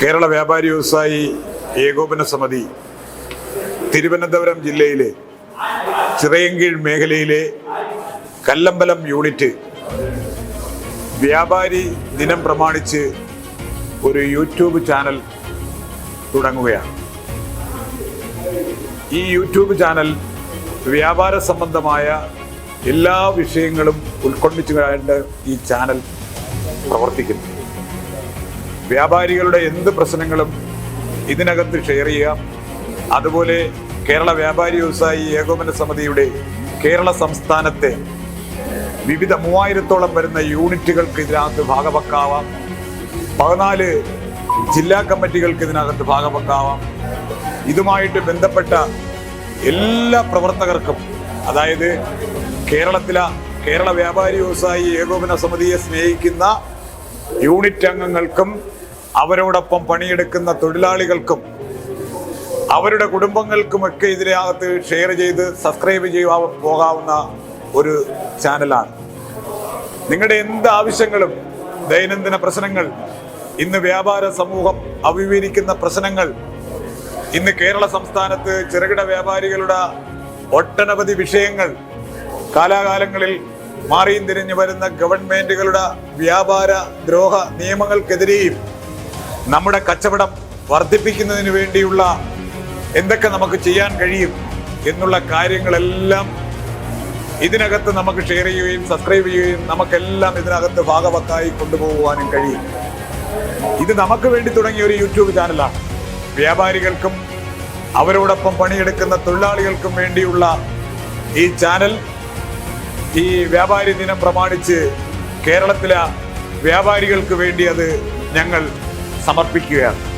കേരള വ്യാപാരി വ്യവസായി ഏകോപന സമിതി തിരുവനന്തപുരം ജില്ലയിലെ ചിറയൻകീഴ് മേഖലയിലെ കല്ലമ്പലം യൂണിറ്റ് വ്യാപാരി ദിനം പ്രമാണിച്ച് ഒരു യൂട്യൂബ് ചാനൽ തുടങ്ങുകയാണ്. ഈ യൂട്യൂബ് ചാനൽ വ്യാപാര സംബന്ധമായ എല്ലാ വിഷയങ്ങളും ഉൾക്കൊള്ളിച്ചുകൊണ്ട് ഈ ചാനൽ പ്രവർത്തിക്കുന്നു. വ്യാപാരികളുടെ എന്ത് പ്രശ്നങ്ങളും ഇതിനകത്ത് ഷെയർ ചെയ്യാം അതുപോലെ കേരള വ്യാപാരി വ്യവസായി ഏകോപന സമിതിയുടെ കേരള സംസ്ഥാനത്തെ വിവിധ മൂവായിരത്തോളം വരുന്ന യൂണിറ്റുകൾക്ക് ഇതിനകത്ത് ഭാഗവക്കാവാം. പതിനാല് ജില്ലാ കമ്മിറ്റികൾക്ക് ഇതിനകത്ത് ഭാഗവക്കാവാം. ഇതുമായിട്ട് ബന്ധപ്പെട്ട എല്ലാ പ്രവർത്തകർക്കും അതായത് കേരളത്തിലെ കേരള വ്യാപാരി വ്യവസായി ഏകോപന സമിതിയെ സ്നേഹിക്കുന്ന യൂണിറ്റ് അംഗങ്ങൾക്കും അവരോടൊപ്പം പണിയെടുക്കുന്ന തൊഴിലാളികൾക്കും അവരുടെ കുടുംബങ്ങൾക്കുമൊക്കെ ഇതിനകത്ത് ഷെയർ ചെയ്ത് സബ്സ്ക്രൈബ് ചെയ്യുവാൻ പോകാവുന്ന ഒരു ചാനലാണ് നിങ്ങളുടെ എന്ത് ആവശ്യങ്ങളും ദൈനംദിന പ്രശ്നങ്ങൾ ഇന്ന് വ്യാപാര സമൂഹം അഭിമുഖീകരിക്കുന്ന പ്രശ്നങ്ങൾ ഇന്ന് കേരള സംസ്ഥാനത്ത് ചെറുകിട വ്യാപാരികളുടെ ഒട്ടനവധി വിഷയങ്ങൾ കാലാകാലങ്ങളിൽ മാറിയും തിരിഞ്ഞു വരുന്ന ഗവൺമെന്റുകളുടെ വ്യാപാര ദ്രോഹ നിയമങ്ങൾക്കെതിരെയും നമ്മുടെ കച്ചവടം വർദ്ധിപ്പിക്കുന്നതിന് വേണ്ടിയുള്ള എന്തൊക്കെ നമുക്ക് ചെയ്യാൻ കഴിയും എന്നുള്ള കാര്യങ്ങളെല്ലാം ഇതിനകത്ത് നമുക്ക് ഷെയർ ചെയ്യുകയും സബ്സ്ക്രൈബ് ചെയ്യുകയും നമുക്കെല്ലാം ഇതിനകത്ത് ഭാഗവത്തായി കൊണ്ടുപോകുവാനും കഴിയും. ഇത് നമുക്ക് വേണ്ടി തുടങ്ങിയ ഒരു യൂട്യൂബ് ചാനലാണ് വ്യാപാരികൾക്കും അവരോടൊപ്പം പണിയെടുക്കുന്ന തൊഴിലാളികൾക്കും വേണ്ടിയുള്ള ഈ ചാനൽ ഈ വ്യാപാരി ദിനം പ്രമാണിച്ച് കേരളത്തിലെ വ്യാപാരികൾക്ക് വേണ്ടി അത് ഞങ്ങൾ സമർപ്പിക്കുകയാണ്.